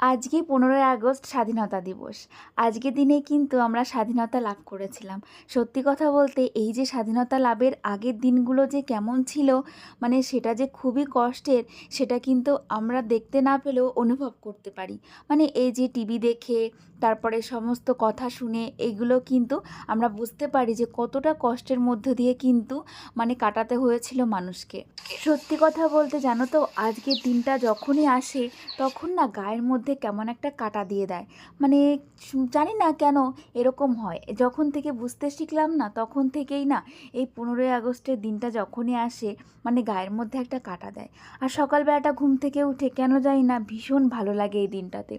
আজকে পনেরোই আগস্ট স্বাধীনতা দিবস। আজকের দিনে কিন্তু আমরা স্বাধীনতা লাভ করেছিলাম। সত্যি কথা বলতে এই যে স্বাধীনতা লাভের আগের দিনগুলো যে কেমন ছিল মানে সেটা যে খুবই কষ্টের, সেটা কিন্তু আমরা দেখতে না পেলেও অনুভব করতে পারি। মানে এই যে টিভি দেখে, তারপরে সমস্ত কথা শুনে এইগুলো কিন্তু আমরা বুঝতে পারি যে কতটা কষ্টের মধ্য দিয়ে কিন্তু মানে কাটাতে হয়েছিল মানুষকে। সত্যি কথা বলতে জানো তো, আজকের দিনটা যখনই আসে, তখন না গায়ের মধ্যে কেমন একটা কাটা দিয়ে দেয়। মানে জানি না কেন এরকম হয়। যখন থেকে বুঝতে শিখলাম না, তখন থেকেই না এই পনেরোই আগস্টের দিনটা যখনই আসে মানে গায়ের মধ্যে একটা কাটা দেয়। আর সকালবেলাটা ঘুম থেকে উঠে কেন জানি না ভীষণ ভালো লাগে এই দিনটাতে।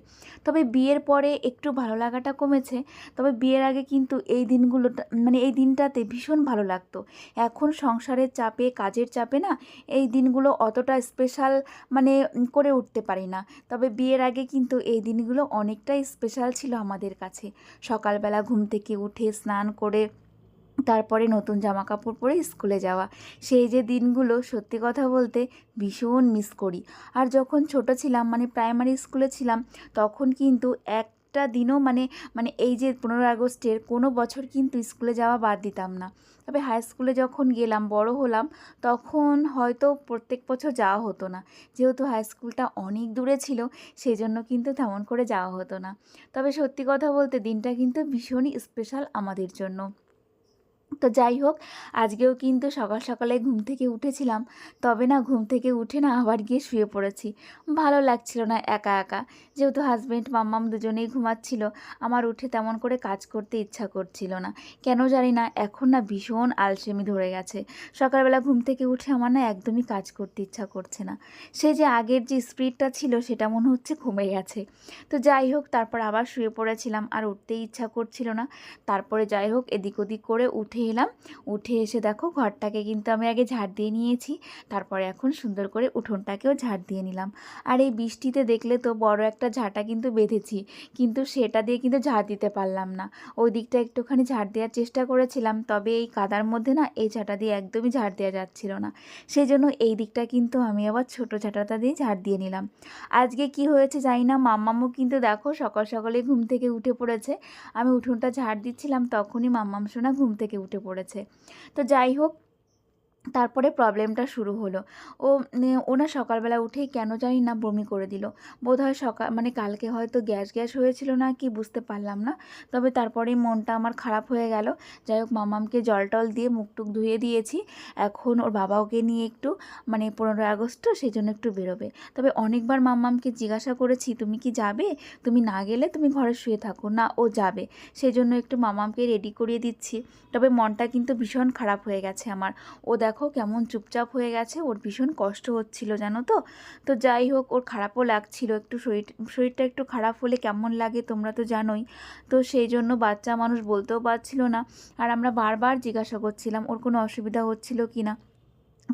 তবে বিয়ের পরে একটু ভালো লাগাটা কমেছে, তবে বিয়ের আগে কিন্তু এই দিনগুলো মানে এই দিনটাতে ভীষণ ভালো লাগতো। এখন সংসারের চাপে, কাজের চাপে না এই দিনগুলো অতটা স্পেশাল মানে করে উঠতে পারি না। তবে বিয়ের আগে কিন্তু এই দিনগুলো অনেকটাই স্পেশাল ছিল আমাদের কাছে। সকালবেলা ঘুম থেকে উঠে স্নান করে তারপরে নতুন জামা কাপড় পরে স্কুলে যাওয়া। সেই যে দিনগুলো সত্যি কথা বলতে ভীষণ মিস করি। আর যখন ছোট ছিলাম মানে প্রাইমারি স্কুলে ছিলাম, তখন কিন্তু এক একটা দিনও মানে মানে এই যে পনেরোই আগস্টের কোনো বছর কিন্তু স্কুলে যাওয়া বাদ দিতাম না। তবে হাই স্কুলে যখন গেলাম, বড় হলাম, তখন হয়তো প্রত্যেক বছর যাওয়া হতো না। যেহেতু হাই স্কুলটা অনেক দূরে ছিল সেই জন্য কিন্তু তেমন করে যাওয়া হতো না। তবে সত্যি কথা বলতে দিনটা কিন্তু ভীষণই স্পেশাল আমাদের জন্য। তো যাই হোক, আজকেও কিন্তু সকাল সকালে ঘুম থেকে উঠেছিলাম। তবে না, ঘুম থেকে উঠে না আবার গিয়ে শুয়ে পড়েছি। ভালো লাগছিল না একা একা। যেহেতু হাজব্যান্ড মাম্মাম দুজনেই ঘুমাচ্ছিল, আমার উঠে তেমন করে কাজ করতে ইচ্ছা করছিল না। কেন জানি না, এখন না ভীষণ আলসেমি ধরে গেছে। সকালবেলা ঘুম থেকে উঠে আমার না একদমই কাজ করতে ইচ্ছা করছে না। সে যে আগের যে স্পিডটা ছিল, সেটা মনে হচ্ছে কমে গেছে। তো যাই হোক, তারপর আবার শুয়ে পড়েছিলাম, আর উঠতেই ইচ্ছা করছিল না। তারপরে যাই হোক, এদিক ওদিক করে উঠে এলাম। উঠে এসে দেখো ঘরটাকে কিন্তু আমি আগে ঝাড় দিয়ে নিয়েছি। তারপরে এখন সুন্দর করে উঠোনটাকেও ঝাড় দিয়ে নিলাম। আর এই বৃষ্টিতে দেখলে তো বড় একটা ঝাঁটা কিন্তু বেঁধেছি। কিন্তু সেটা দিয়ে কিন্তু ঝাড় দিতে পারলাম না। ওই দিকটা একটুখানি ঝাড় দেওয়ার চেষ্টা করেছিলাম, তবে এই কাদার মধ্যে না এই ঝাঁটা দিয়ে একদমই ঝাড় দেওয়া যাচ্ছিল না। সেই জন্য এই দিকটা কিন্তু আমি আবার ছোটো ঝাঁটাটা দিয়ে ঝাড় দিয়ে নিলাম। আজকে কি হয়েছে জানি না, মাম্মামও কিন্তু দেখো সকাল সকালে ঘুম থেকে উঠে পড়েছে। আমি উঠোনটা ঝাড় দিচ্ছিলাম, তখনই মাম্মাম সোনা ঘুম থেকে উঠে পড়েছে। তো যাই হোক তারপরে প্রবলেমটা শুরু হলো। ও ওনা সকালবেলা উঠেই কেন জানি না বমি করে দিল। বোধ হয় সকাল মানে কালকে হয়তো গ্যাস গ্যাস হয়েছিল না কি বুঝতে পারলাম না। তবে তারপরেই মনটা আমার খারাপ হয়ে গেল। যাই হোক মামামকে জল টল দিয়ে মুখ টুক ধুয়ে দিয়েছি। এখন ওর বাবা ওকে নিয়ে একটু মানে পনেরোই আগস্ট, সেই জন্য একটু বেরোবে। তবে অনেকবার মাম্মামকে জিজ্ঞাসা করেছি, তুমি কি যাবে? তুমি না গেলে তুমি ঘরে শুয়ে থাকো। না, ও যাবে। সেই জন্য একটু মামামকে রেডি করিয়ে দিচ্ছি। তবে মনটা কিন্তু ভীষণ খারাপ হয়ে গেছে আমার। ও দেখো কেমন চুপচাপ হয়ে গেছে, ওর ভীষণ কষ্ট হচ্ছিল, জানো তো? তো যাই হোক, ওর খারাপও লাগছিল একটু শরীর, শরীরটা একটু খারাপ হলে কেমন লাগে তোমরা তো জানোই। তো সেই জন্য বাচ্চা মানুষ বলতেও পারছিল না। আর আমরা বারবার জিজ্ঞাসা করছিলাম, ওর কোনো অসুবিধা হচ্ছিল কি না?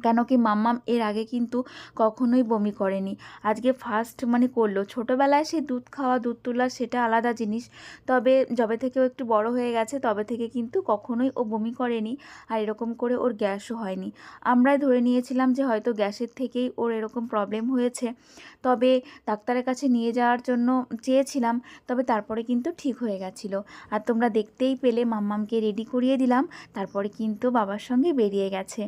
কেন কি মাম্মাম এর আগে কিন্তু কখনোই বমি করেনি। আজকে ফার্স্ট মানে করল। ছোটোবেলায় সে দুধ খাওয়া, দুধ তোলা সেটা আলাদা জিনিস। তবে যবে থেকে ও একটু বড় হয়ে গেছে, তবে থেকে কিন্তু কখনোই ও বমি করেনি আর এরকম করে ওর গ্যাসও হয়নি। আমরাই ধরে নিয়েছিলাম যে হয়তো গ্যাসের থেকেই ওর এরকম প্রবলেম হয়েছে। তবে ডাক্তারের কাছে নিয়ে যাওয়ার জন্য চেয়েছিলাম, তবে তারপরে কিন্তু ঠিক হয়ে গেছিল। আর তোমরা দেখতেই পেলে মাম্মামকে রেডি করিয়ে দিলাম, তারপরে কিন্তু বাবার সঙ্গে বেরিয়ে গেছে।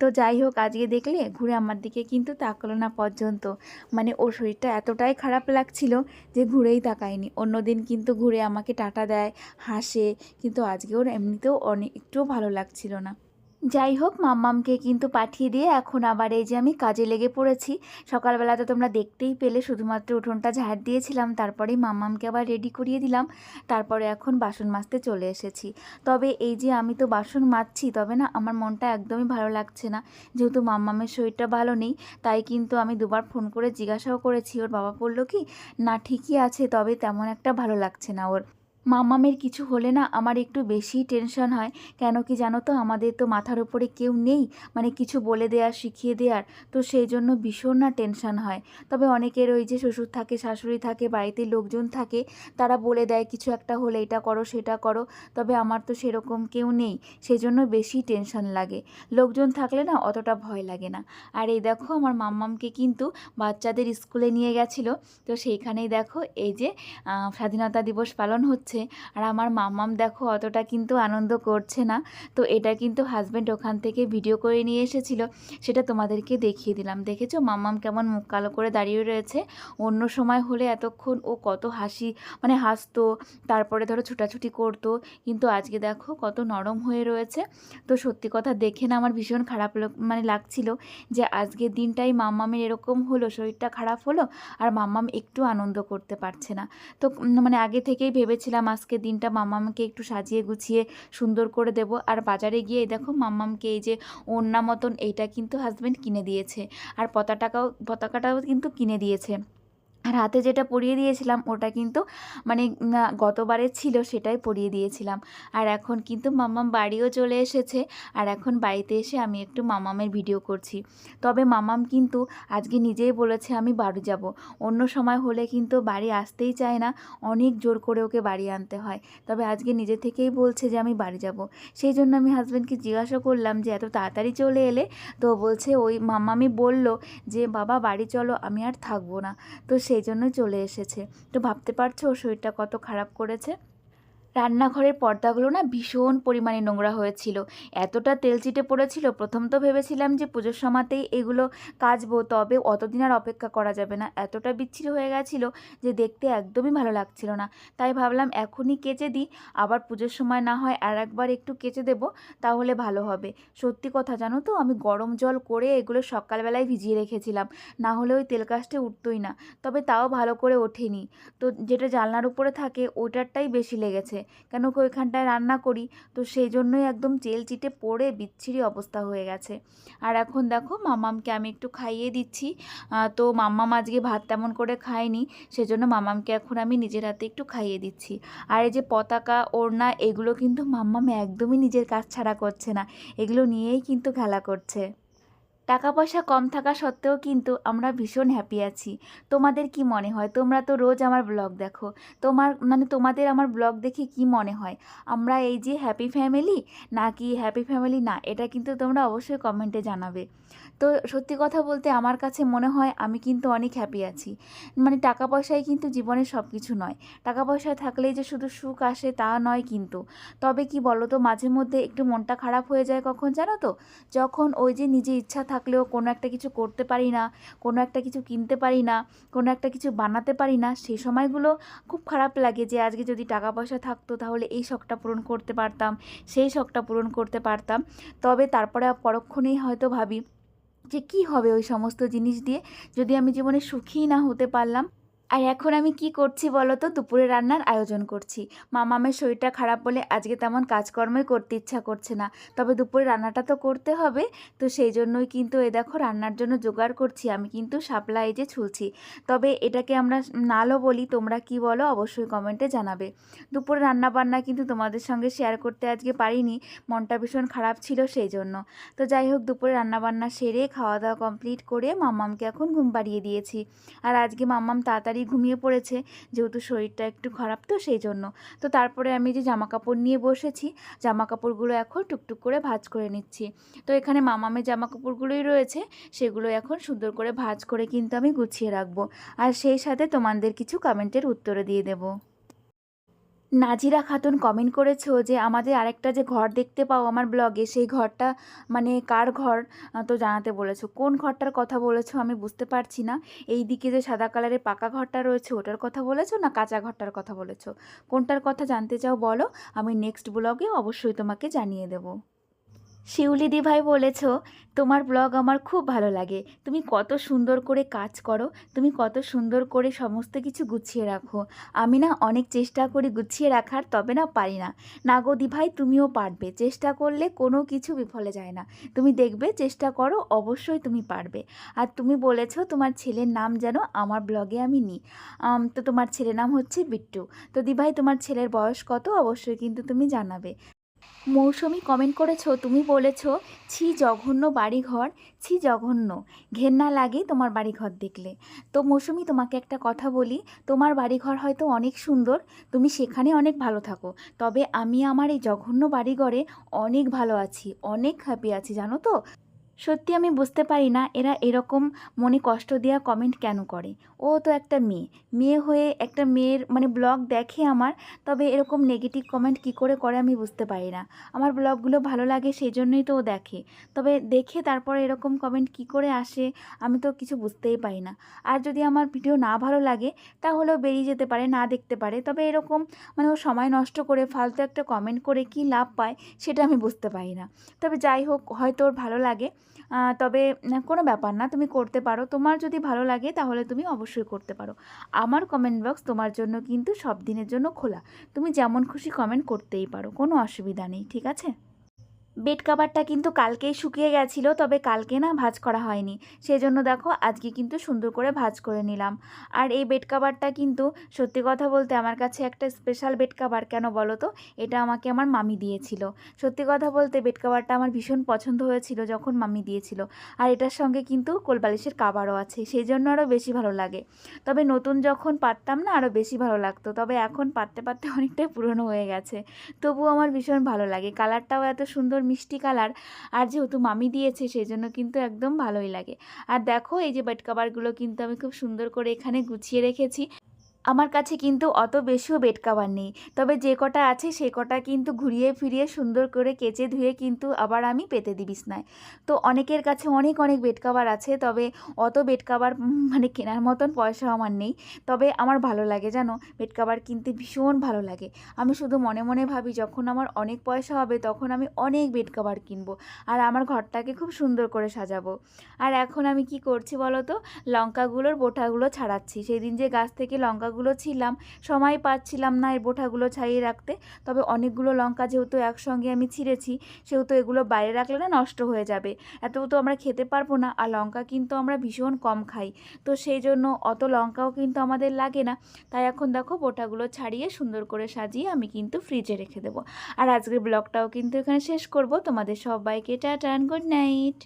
তো যাই হোক আজকে দেখলে ঘুরে আমার দিকে কিন্তু তাকালো না পর্যন্ত। মানে ওর শরীরটা এতটাই খারাপ লাগছিল যে ঘুরেই তাকায়নি। অন্যদিন কিন্তু ঘুরে আমাকে টাটা দেয়, হাসে, কিন্তু আজকে ওর এমনিতেও অনেক একটুও ভালো লাগছিল না। যাই হোক, মাম্মামকে কিন্তু পাঠিয়ে দিয়ে এখন আবার এই যে আমি কাজে লেগে পড়েছি। সকালবেলা তো তোমরা দেখতেই পেলে, শুধুমাত্র উঠোনটা ঝাড় দিয়েছিলাম তারপরেই মাম্মামকে আবার রেডি করিয়ে দিলাম, তারপরে এখন বাসন মাজতে চলে এসেছি। তবে এই যে আমি তো বাসন মাজছি, তবে না আমার মনটা একদমই ভালো লাগছে না। যেহেতু মাম্মামের শরীরটা ভালো নেই, তাই কিন্তু আমি দুবার ফোন করে জিজ্ঞাসাও করেছি। ওর বাবা বলল কি, না ঠিকই আছে, তবে তেমন একটা ভালো লাগছে না ওর। মামামের কিছু হলে না আমার একটু বেশিই টেনশন হয়। কেন কি জানো তো? আমাদের তো মাথার উপরে কেউ নেই। মানে কিছু বলে দেওয়ার শিখিয়ে দেওয়ার তো সেই জন্য ভীষণ না টেনশন হয়। তবে অনেকের ওই যে শ্বশুর থাকে, শাশুড়ি থাকে, বাড়িতে লোকজন থাকে, তারা বলে দেয়, কিছু একটা হলে এটা করো, সেটা করো। তবে আমার তো সেরকম কেউ নেই। সেই জন্য বেশি টেনশন লাগে। লোকজন থাকলে না অতটা ভয় লাগে না। আর এই দেখো, আমার মাম্মামকে কিন্তু বাচ্চাদের স্কুলে নিয়ে গেছিল। তো সেইখানেই দেখো, এই যে স্বাধীনতা দিবস পালন হচ্ছে। আর আমার মাম্মাম দেখো অতটা কিন্তু আনন্দ করছে না। তো এটা কিন্তু হাজব্যান্ড ওখান থেকে ভিডিও করে নিয়ে এসেছিল। সেটা তোমাদেরকে দেখিয়ে দিলাম। দেখেছ? মাম্মাম কেমন মুখ কালো করে দাঁড়িয়ে রয়েছে। অন্য সময় হলে এতক্ষণ ও কত হাসি মানে হাসতো, তারপরে ধরো ছুটাছুটি করতো। কিন্তু আজকে দেখো কত নরম হয়ে রয়েছে। তো সত্যি কথা দেখে না আমার ভীষণ খারাপ মানে লাগছিল যে আজকের দিনটাই মাম্মামের এরকম হলো, শরীরটা খারাপ হলো। আর মাম্মাম একটু আনন্দ করতে পারছে না। তো মানে আগে থেকেই ভেবেছিলাম আজকের দিনটা মামামকে একটু সাজিয়ে গুছিয়ে সুন্দর করে দেব। আর বাজারে গিয়ে দেখো মাম্মামকে এই যে ওন্না মতন এইটা কিন্তু হাজব্যান্ড কিনে দিয়েছে। আর পতাকাটাও পতাকাটাও কিন্তু কিনে দিয়েছে। আর হাতে যেটা পরিয়ে দিয়েছিলাম ওটা কিন্তু মানে উম, গতবারের ছিল সেটাই পরিয়ে দিয়েছিলাম। আর এখন কিন্তু মাম্মাম বাড়িও চলে এসেছে আর এখন বাড়িতে এসে আমি একটু মামামের ভিডিও করছি। তবে মামাম কিন্তু আজকে নিজেই বলেছে আমি বাড়ি যাব। অন্য সময় হলে কিন্তু বাড়ি আসতেই চায় না অনেক জোর করে ওকে বাড়ি আনতে হয়। তবে আজকে নিজে থেকেই বলছে যে আমি বাড়ি যাব। সেই জন্য আমি হাজব্যান্ডকে জিজ্ঞাসা করলাম যে এত তাড়াতাড়ি চলে এলে? তো বলছে ওই মাম্মামি বলল যে বাবা বাড়ি চলো আমি আর থাকব না। তো সেই জন্যই চলে এসেছে। তো ভাবতে পারছ ওর শরীরটা কত খারাপ করেছে? রান্নাঘরের পর্দাগুলো না ভীষণ পরিমাণে নোংরা হয়েছিল। এতটা তেল চিটে পড়েছিল, প্রথম তো ভেবেছিলাম যে পুজোর সময়তেই এগুলো কাচবো, তবে অতদিন আর অপেক্ষা করা যাবে না। এতটা বিচ্ছিরি হয়ে গেছিল যে দেখতে একদমই ভালো লাগছিল না। তাই ভাবলাম এখনই কেচে দিই, আবার পুজোর সময় না হয় আর একবার একটু কেচে দেবো, তাহলে ভালো হবে। সত্যি কথা জানো তো, আমি গরম জল করে এগুলো সকালবেলায় ভিজিয়ে রেখেছিলাম, না হলে ওই তেল কাজটা উঠতোই না। তবে তাও ভালো করে ওঠেনি। তো যেটা জানলার উপরে থাকে ওইটারটাই বেশি লেগেছে। কেন কি ওইখানটায় রান্না করি? তো সেই জন্যই একদম চেল চিটে পড়ে বিচ্ছিরি অবস্থা হয়ে গেছে। আর এখন দেখো মামামকে আমি একটু খাইয়ে দিচ্ছি। তো মাম্মাম আজকে ভাত তেমন করে খায়নি, সেজন্য মামামকে এখন আমি নিজের হাতে একটু খাইয়ে দিচ্ছি। আর এই যে পতাকা, ওড়না, এগুলো কিন্তু মাম্মাম একদমই নিজের কাজ ছাড়া করছে না। এগুলো নিয়েই কিন্তু খেলা করছে। টাকা পয়সা কম থাকা সত্ত্বেও কিন্তু আমরা ভীষণ হ্যাপি আছি। তোমাদের কি মনে হয়? তোমরা তো রোজ আমার ব্লগ দেখো। তোমার মানে তোমাদের আমার ব্লগ দেখে কি মনে হয়? আমরা এই যে হ্যাপি ফ্যামিলি নাকি হ্যাপি ফ্যামিলি না? এটা কিন্তু তোমরা অবশ্যই কমেন্টে জানাবে। তো সত্যি কথা বলতে আমার কাছে মনে হয় আমি কিন্তু অনেক হ্যাপি আছি। মানে টাকা পয়সাই কিন্তু জীবনের সব কিছু নয়। টাকা পয়সা থাকলেই যে শুধু সুখ আসে তা নয় কিন্তু। তবে কি বলো তো মাঝে মধ্যে একটু মনটা খারাপ হয়ে যায় কখন জানো তো? যখন ওই যে নিজে ইচ্ছা থাকলেও কোনো একটা কিছু করতে পারি না, কোনো একটা কিছু কিনতে পারি না, কোনো একটা কিছু বানাতে পারি না সেই সময়গুলো খুব খারাপ লাগে যে আজকে যদি টাকা পয়সা থাকতো তাহলে এই শখটা পূরণ করতে পারতাম, সেই শখটা পূরণ করতে পারতাম। তবে তারপরে পরক্ষণেই হয়তো ভাবি যে কি হবে ওই সমস্ত জিনিস দিয়ে, যদি আমি জীবনে সুখী না হতে পারলাম আর এখন আমি কি করছি বলো তো দুপুরে রান্নার আয়োজন করছি। মামামের শরীরটা খারাপ বলে আজকে তেমন কাজকর্মই করতে ইচ্ছা করছে না। তবে দুপুরে রান্নাটা তো করতে হবে। তো সেই জন্যই কিন্তু এ দেখো রান্নার জন্য জোগাড় করছি। আমি কিন্তু শাপলা এই যে ছুলছি। তবে এটাকে আমরা নালও বলি, তোমরা কি বলো অবশ্যই কমেন্টে জানাবে। দুপুরে রান্না বান্না কিন্তু তোমাদের সঙ্গে শেয়ার করতে আজকে পারিনি। মনটা ভীষণ খারাপ ছিল সেই জন্য। তো যাই হোক, দুপুরে রান্না বান্না সেরে খাওয়া দাওয়া কমপ্লিট করে মামামকে এখন ঘুম পাড়িয়ে দিয়েছি। আর আজকে মাম্মাম তাড়াতাড়ি ঘুমিয়ে পড়েছে, যেহেতু শরীরটা একটু খারাপ তো সেই জন্য। তো তারপরে আমি যে জামা কাপড় নিয়ে বসেছি জামা কাপড়গুলো এখন টুকটুক করে ভাজ করে নিচ্ছি। তো এখানে মামামের জামা কাপড়গুলোই রয়েছে, সেগুলো এখন সুন্দর করে ভাজ করে কিন্তু আমি গুছিয়ে রাখব। আর সেই সাথে তোমাদের কিছু কমেন্টের উত্তরে দিয়ে দেবো। নাজিরা খাতুন কমেন্ট করেছ যে, আমাদের আরেকটা যে ঘর দেখতে পাও আমার ব্লগে সেই ঘরটা মানে কার ঘর? তো জানাতে বলেছ। কোন ঘরটার কথা বলেছ আমি বুঝতে পারছি না। এই দিকে যে সাদা কালারের পাকা ঘরটা রয়েছে, ওটার কথা বলেছ না কাঁচা ঘরটার কথা বলেছ? কোনটার কথা জানতে চাও বলো, আমি নেক্সট ব্লগে অবশ্যই তোমাকে জানিয়ে দেবো। শিউলি দি ভাই বলেছ, তোমার ব্লগ আমার খুব ভালো লাগে। তুমি কত সুন্দর করে কাজ করো, তুমি কত সুন্দর করে সমস্ত কিছু গুছিয়ে রাখো। আমি না অনেক চেষ্টা করি গুছিয়ে রাখার, তবে না পারি না। না গো দি ভাই তুমিও পারবে। চেষ্টা করলে কোনো কিছু বিফলে যায় না। তুমি দেখবে, চেষ্টা করো, অবশ্যই তুমি পারবে। আর তুমি বলেছ তোমার ছেলের নাম যেন আমার ব্লগে আমি নিই। তো তোমার ছেলের নাম হচ্ছে বিট্টু। তো দিভাই, তোমার ছেলের বয়স কত? অবশ্যই কিন্তু তুমি জানাবে। মৌসুমি কমেন্ট করেছ, তুমি বলেছ, ছি জঘন্য বাড়িঘর, ছি জঘন্য। ঘেন্না লাগে তোমার বাড়িঘর দেখলে। তো মৌসুমি, তোমাকে একটা কথা বলি, তোমার বাড়িঘর হয়তো অনেক সুন্দর, তুমি সেখানে অনেক ভালো থাকো। তবে আমি আমার এই জঘন্য বাড়িঘরে অনেক ভালো আছি, অনেক হ্যাপি আছি, জানো তো? সত্যি আমি বুঝতে পারি না এরা এরকম মনে কষ্ট দেওয়া কমেন্ট কেন করে। ও তো একটা মেয়ে। মেয়ে হয়ে একটা মেয়ের মানে ব্লগ দেখে আমার, তবে এরকম নেগেটিভ কমেন্ট কি করে করে আমি বুঝতে পারি না। আমার ব্লগগুলো ভালো লাগে সেই জন্যই তো ও দেখে। তবে দেখে তারপরে এরকম কমেন্ট কি করে আসে, আমি তো কিছু বুঝতেই পারি না। আর যদি আমার ভিডিও না ভালো লাগে, তাহলেও বেরিয়ে যেতে পারে, না দেখতে পারে। তবে এরকম মানে ও সময় নষ্ট করে ফালতু একটা কমেন্ট করে কি লাভ পায়, সেটা আমি বুঝতে পারি না। তবে যাই হোক, হয়তো ওর ভালো লাগে। তবে কোনো ব্যাপার না, তুমি করতে পারো। তোমার যদি ভালো লাগে তাহলে তুমি অবশ্যই করতে পারো। আমার কমেন্ট বক্স তোমার জন্য কিন্তু সব দিনের জন্য খোলা। তুমি যেমন খুশি কমেন্ট করতেই পারো, কোনো অসুবিধা নেই, ঠিক আছে? বেড কাভারটা কিন্তু কালকেই শুকিয়ে গেছিল, তবে কালকে না ভাজ করা হয়নি। সেই জন্য দেখো, আজকে কিন্তু সুন্দর করে ভাজ করে নিলাম। আর এই বেড কাভারটা কিন্তু সত্যি কথা বলতে আমার কাছে একটা স্পেশাল বেড কাভার, কেন বলো তো? এটা আমাকে আমার মামি দিয়েছিল। সত্যি কথা বলতে বেড কাভারটা আমার ভীষণ পছন্দ হয়েছিল যখন মামি দিয়েছিল। আর এটার সঙ্গে কিন্তু কোলবালিশের কাভারও আছে সেই জন্য আরও বেশি ভালো লাগে। তবে নতুন যখন পারতাম না, আরও বেশি ভালো লাগতো। তবে এখন পারতে পারতে অনেকটাই পুরনো হয়ে গেছে। তবুও আমার ভীষণ ভালো লাগে। কালারটাও এত সুন্দর মিষ্টি কালার। আর যেহেতু মামি দিয়েছে সেই জন্য কিন্তু একদম ভালোই লাগে। আর দেখো, এই যে বেড কাভারগুলো কিন্তু আমি খুব সুন্দর করে এখানে গুছিয়ে রেখেছি। আমার কাছে কিন্তু অত বেশিও বেড কাভার নেই। তবে যে কটা আছে সে কটা কিন্তু ঘুরিয়ে ফিরিয়ে সুন্দর করে কেচে ধুয়ে কিন্তু আবার আমি পেতে দিই বিছনায় তো অনেকের কাছে অনেক অনেক বেড কাভার আছে, তবে অত বেড কাভার মানে কেনার মতন পয়সা আমার নেই। তবে আমার ভালো লাগে, জানো? বেড কাভার কিনতে ভীষণ ভালো লাগে। আমি শুধু মনে মনে ভাবি, যখন আমার অনেক পয়সা হবে, তখন আমি অনেক বেড কাভার কিনবো আর আমার ঘরটাকে খুব সুন্দর করে সাজাবো। আর এখন আমি কি করছি বলো তো? লঙ্কাগুলোর বোটাগুলো ছাড়াচ্ছি। সেই দিন যে গাছ থেকে লঙ্কাগুলো ছিলাম, সময় পাচ্ছিলাম না এই বোটাগুলো ছাড়িয়ে রাখতে। তবে অনেকগুলো লঙ্কা যেহেতু একসঙ্গে আমি ছিঁড়েছি, সেহেতু এগুলো বাইরে রাখলে না নষ্ট হয়ে যাবে। এত তো আমরা খেতে পারব না, আর লঙ্কা কিন্তু আমরা ভীষণ কম খাই। তো সেই জন্য অত লঙ্কাও কিন্তু আমাদের লাগে না। তাই এখন দেখো বোটাগুলো ছাড়িয়ে সুন্দর করে সাজিয়ে আমি কিন্তু ফ্রিজে রেখে দেবো। আর আজকের ব্লগটাও কিন্তু এখানে শেষ করব। তোমাদের সবাইকে টাটা গুড নাইট